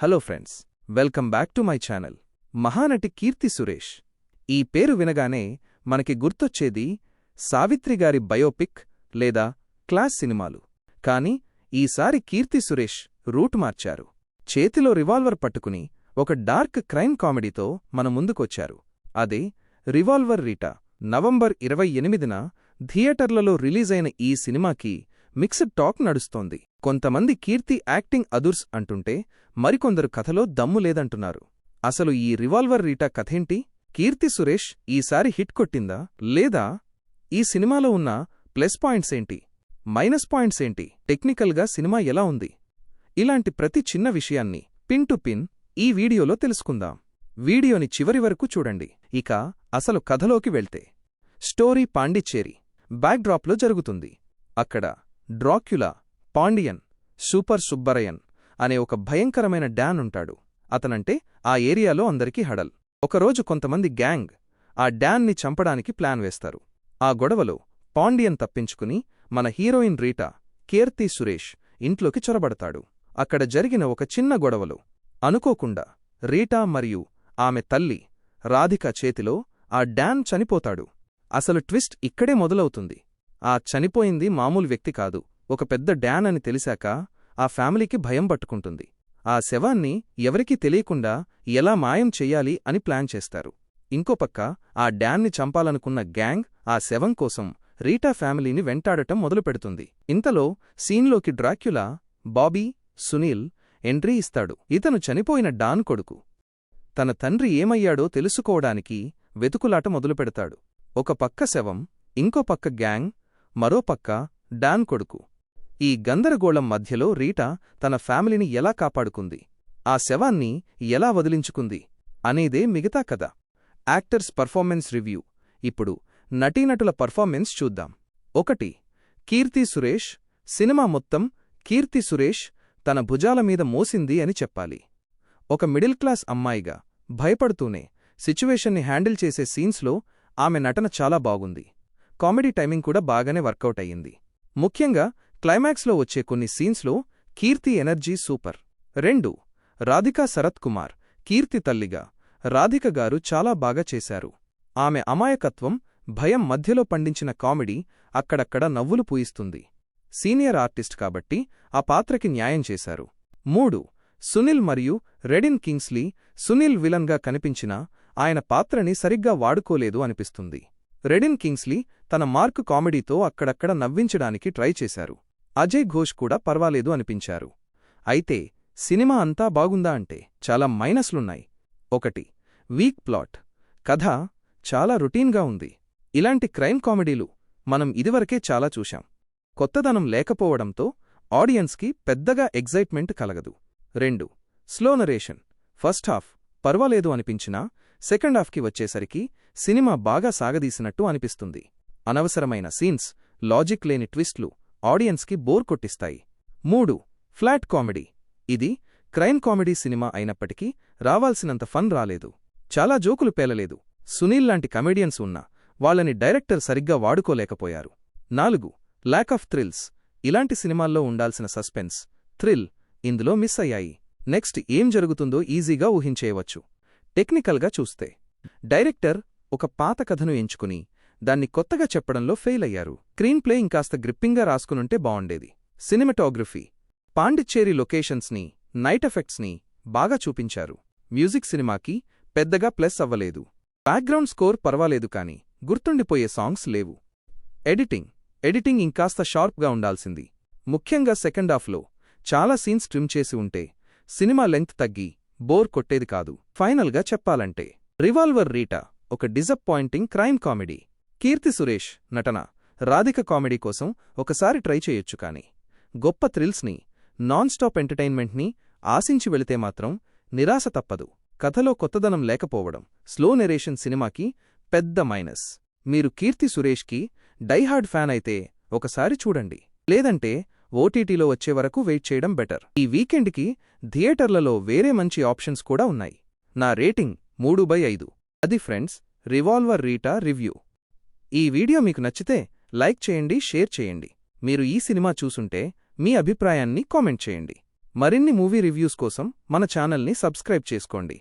Hello friends welcome back to my channel. Mahanati Keerthy Suresh. ఈ పేరు వినగానే మనకి గుర్తొచ్చేది సావిత్రి గారి బయోపిక్ లేదా క్లాస్ సినిమాలు. కాని ఈసారి కీర్తి సురేష్ రూట్ మార్చారు. చేతిలో రివాల్వర్ పట్టుకుని ఒక డార్క్ క్రైమ్ కామెడీతో మన ముందుకొచ్చారు. అదే రివాల్వర్ రీటా. నవంబర్ ఇరవై ఎనిమిదిన థియేటర్లలో రిలీజైన ఈ సినిమాకి మిక్స్డ్ టాక్ నడుస్తోంది. కొంతమంది కీర్తి యాక్టింగ్ అదుర్స్ అంటుంటే మరికొందరు కథలో దమ్ము లేదంటున్నారు. అసలు ఈ రివాల్వర్ రీటా కథేంటి? కీర్తి సురేష్ ఈసారి హిట్ కొట్టిందా? లేదా? ఈ సినిమాలో ఉన్న ప్లస్ పాయింట్స్ ఏంటి? మైనస్ పాయింట్స్ ఏంటి? టెక్నికల్గా సినిమా ఎలా ఉంది? ఇలాంటి ప్రతి చిన్న విషయాన్ని పిన్ టు పిన్ ఈ వీడియోలో తెలుసుకుందాం. వీడియోని చివరి వరకు చూడండి. ఇక అసలు కథలోకి వెళ్తే. స్టోరీ పాండిచ్చేరి. బ్యాక్డ్రాప్లో జరుగుతుంది. అక్కడ డ్రాక్యులా పాండియన్ సూపర్ సుబ్బరయన్ అనే ఒక భయంకరమైన డ్యాన్ ఉంటాడు. అతనంటే ఆ ఏరియాలో అందరికీ హడల్. ఒకరోజు కొంతమంది గ్యాంగ్ ఆ డ్యాన్ని చంపడానికి ప్లాన్ వేస్తారు. ఆ గొడవలో పాండియన్ తప్పించుకుని మన హీరోయిన్ రీటా కీర్తి సురేష్ ఇంట్లోకి చొరబడతాడు. అక్కడ జరిగిన ఒక చిన్న గొడవలో అనుకోకుండా రీటా మరియు ఆమె తల్లి రాధిక చేతిలో ఆ డ్యాన్ చనిపోతాడు. అసలు ట్విస్ట్ ఇక్కడే మొదలవుతుంది. ఆ చనిపోయింది మామూలు వ్యక్తి కాదు. ఒక పెద్ద డ్యాన్ అని తెలిసాక ఆ ఫ్యామిలీకి భయం పట్టుకుంటుంది. ఆ శవాన్ని ఎవరికీ తెలియకుండా ఎలా మాయం చెయ్యాలి అని ప్లాన్ చేస్తారు. ఇంకోపక్క ఆ డ్యాన్ని చంపాలనుకున్న గ్యాంగ్ ఆ శవం కోసం రీటా ఫ్యామిలీని వెంటాడటం మొదలుపెడుతుంది. ఇంతలో సీన్లోకి డ్రాక్యులా బాబీ సునీల్ ఎంట్రీ ఇస్తాడు. ఇతను చనిపోయిన డాన్ కొడుకు. తన తండ్రి ఏమయ్యాడో తెలుసుకోవడానికి వెతుకులాట మొదలుపెడతాడు. ఒక పక్క శవం ఇంకో పక్క గ్యాంగ్ మరోపక్క డాన్ కొడుకు. ఈ గందరగోళం మధ్యలో రీటా తన ఫ్యామిలీని ఎలా కాపాడుకుంది? ఆ శవాన్ని ఎలా వదిలించుకుంది? అనేదే మిగతా కథ. Actors performance review. ఇప్పుడు నటీనటుల పర్ఫార్మెన్స్ చూద్దాం. ఒకటి కీర్తి సురేష్. సినిమా మొత్తం కీర్తి సురేష్ తన భుజాల మీద మోసింది అని చెప్పాలి. ఒక మిడిల్ క్లాస్ అమ్మాయిగా భయపడుతూనే సిచ్యువేషన్ని హ్యాండిల్ చేసే సీన్స్లో ఆమె నటన చాలా బాగుంది. కామెడీ టైమింగ్ కూడా బాగానే వర్కౌట్ అయ్యింది. ముఖ్యంగా క్లైమాక్స్లో వచ్చే కొన్ని సీన్స్లో కీర్తి ఎనర్జీ సూపర్. రెండు రాధికా శరత్ కుమార్ కీర్తి తల్లిగా రాధిక గారు చాలా బాగా చేశారు. ఆమె అమాయకత్వం భయం మధ్యలో పండించిన కామెడీ అక్కడక్కడ నవ్వులు పూయిస్తుంది. సీనియర్ ఆర్టిస్ట్ కాబట్టి ఆ పాత్రకి న్యాయం చేశారు. మూడు సునీల్ మరియు రెడిన్ కింగ్స్లీ సునీల్ విలన్గా కనిపించినా ఆయన పాత్రని సరిగ్గా వాడుకోలేదు అనిపిస్తుంది. రెడిన్ కింగ్స్లీ తన మార్క్ కామెడీతో అక్కడక్కడ నవ్వించడానికి ట్రై చేశారు. అజయ్ ఘోష్ కూడా పర్వాలేదు అనిపించారు. అయితే సినిమా అంతా బాగుందా అంటే చాలా మైనస్లున్నాయి. ఒకటి వీక్ ప్లాట్. కథ చాలా రొటీన్గా ఉంది. ఇలాంటి క్రైమ్ కామెడీలు మనం ఇదివరకే చాలా చూశాం. కొత్తదనం లేకపోవడంతో ఆడియన్స్కి పెద్దగా ఎగ్జైట్మెంట్ కలగదు. రెండు స్లో నరేషన్. ఫస్ట్ హాఫ్ పర్వాలేదు అనిపించినా సెకండ్ హాఫ్కి వచ్చేసరికి సినిమా బాగా సాగదీసినట్టు అనిపిస్తుంది. అనవసరమైన సీన్స్ లాజిక్ లేని ట్విస్ట్లు ఆడియన్స్కి బోర్ కొట్టిస్తాయి. మూడు ఫ్లాట్ కామెడీ. ఇది క్రైమ్ కామెడీ సినిమా అయినప్పటికీ రావాల్సినంత ఫన్ రాలేదు. చాలా జోకులు పేలలేదు. సునీల్ లాంటి కమెడియన్స్ ఉన్నా వాళ్ళని డైరెక్టర్ సరిగ్గా వాడుకోలేకపోయారు. నాలుగు ల్యాక్ ఆఫ్ థ్రిల్స్. ఇలాంటి సినిమాల్లో ఉండాల్సిన సస్పెన్స్ థ్రిల్ ఇందులో మిస్ అయ్యాయి. నెక్స్ట్ ఏం జరుగుతుందో ఈజీగా ఊహించేయవచ్చు. టెక్నికల్గా చూస్తే. డైరెక్టర్ ఒక పాత కథను ఎంచుకుని దాన్ని కొత్తగా చెప్పడంలో ఫెయిల్ అయ్యారు. స్క్రీన్ ప్లే ఇంకాస్త గ్రిప్పింగ్గా రాసుకునుంటే బావుండేది. సినిమటోగ్రఫీ పాండిచ్చేరి లొకేషన్స్ని నైట్ ఎఫెక్ట్స్ని బాగా చూపించారు. మ్యూజిక్ సినిమాకి పెద్దగా ప్లస్ అవ్వలేదు. బ్యాక్గ్రౌండ్ స్కోర్ పర్వాలేదు కాని గుర్తుండిపోయే సాంగ్స్ లేవు. ఎడిటింగ్ ఎడిటింగ్ ఇంకాస్త షార్ప్గా ఉండాల్సింది. ముఖ్యంగా సెకండ్ హాఫ్లో చాలా సీన్స్ ట్రిమ్ చేసి ఉంటే సినిమా లెంగ్త్ తగ్గి బోర్ కొట్టేది కాదు. ఫైనల్గా చెప్పాలంటే రివాల్వర్ రీటా ఒక disappointing crime comedy. Keerthy Suresh నటన రాధిక కామెడీ కోసం ఒకసారి ట్రై చేయొచ్చు కానీ గొప్ప థ్రిల్స్ని నాన్ స్టాప్ ఎంటర్టైన్మెంట్ని ఆశించి వెళితే మాత్రం నిరాశ తప్పదు. కథలో కొత్తదనం లేకపోవడం స్లో నెరేషన్ సినిమాకి పెద్ద మైనస్. మీరు కీర్తి సురేష్కి డైహార్డ్ ఫ్యాన్ అయితే ఒకసారి చూడండి. లేదంటే ఓటీటీలో వచ్చే వరకు వెయిట్ చేయడం బెటర్. ఈ వీకెండ్కి థియేటర్లలో వేరే మంచి ఆప్షన్స్ కూడా ఉన్నాయి. నా రేటింగ్ మూడు బై ఐదు. అది ఫ్రెండ్స్ రివాల్వర్ రీటా రివ్యూ. ఈ వీడియో మీకు నచ్చితే లైక్ చేయండి షేర్ చేయండి. మీరు ఈ సినిమా చూసుంటే మీ అభిప్రాయాన్ని కామెంట్ చేయండి. మరిన్ని మూవీ రివ్యూస్ కోసం మన ఛానల్ని సబ్స్క్రైబ్ చేసుకోండి.